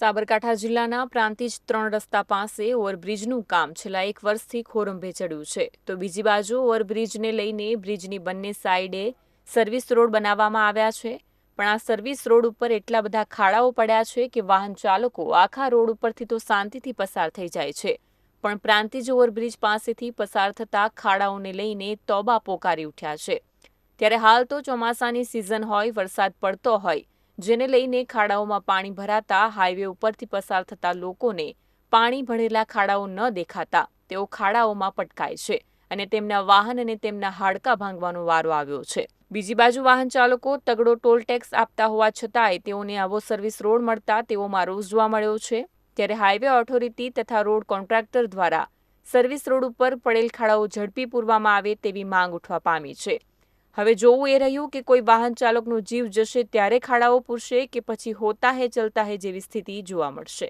સાબરકાંઠા જિલ્લાના પ્રાંતિજ ત્રણ રસ્તા પાસે ઓવરબ્રિજનું કામ છેલ્લા એક વર્ષથી ખોરંભે ચડ્યું છે. તો બીજી બાજુ ઓવરબ્રિજને લઈને બ્રિજની બંને સાઈડે સર્વિસ રોડ બનાવવામાં આવ્યા છે. પણ આ સર્વિસ રોડ ઉપર એટલા બધા ખાડાઓ પડ્યા છે કે વાહન ચાલકો આખા રોડ ઉપરથી તો શાંતિથી પસાર થઈ જાય છે. પણ પ્રાંતિજ ઓવરબ્રિજ પાસેથી પસાર થતા ખાડાઓને લઈને તોબા પોકારી ઉઠ્યા છે. ત્યારે હાલ તો ચોમાસાની સિઝન હોય, વરસાદ પડતો હોય જેને લઈને ખાડાઓમાં પાણી ભરાતા હાઈવે ઉપરથી પસાર થતા લોકોને પાણી ભરેલા ખાડાઓ ન દેખાતા તેઓ ખાડાઓમાં પટકાય છે અને તેમના વાહન અને તેમના હાડકા ભાંગવાનો વારો આવ્યો છે. બીજી બાજુ વાહન ચાલકો તગડો ટોલ ટેક્સ આપતા હોવા છતાંય તેઓને આવો સર્વિસ રોડ મળતા તેઓમાં રોષ જોવા મળ્યો છે. ત્યારે હાઈવે ઓથોરિટી તથા રોડ કોન્ટ્રાક્ટર દ્વારા સર્વિસ રોડ ઉપર પડેલ ખાડાઓ ઝડપી પૂરવામાં આવે તેવી માંગ ઉઠવા પામી છે. હવે જોવું એ રહ્યું કે કોઈ વાહન ચાલકનો જીવ જશે ત્યારે ખાડાઓ પૂરશે કે પછી હોતા હે, ચલતા હે જેવી સ્થિતિ જોવા મળશે.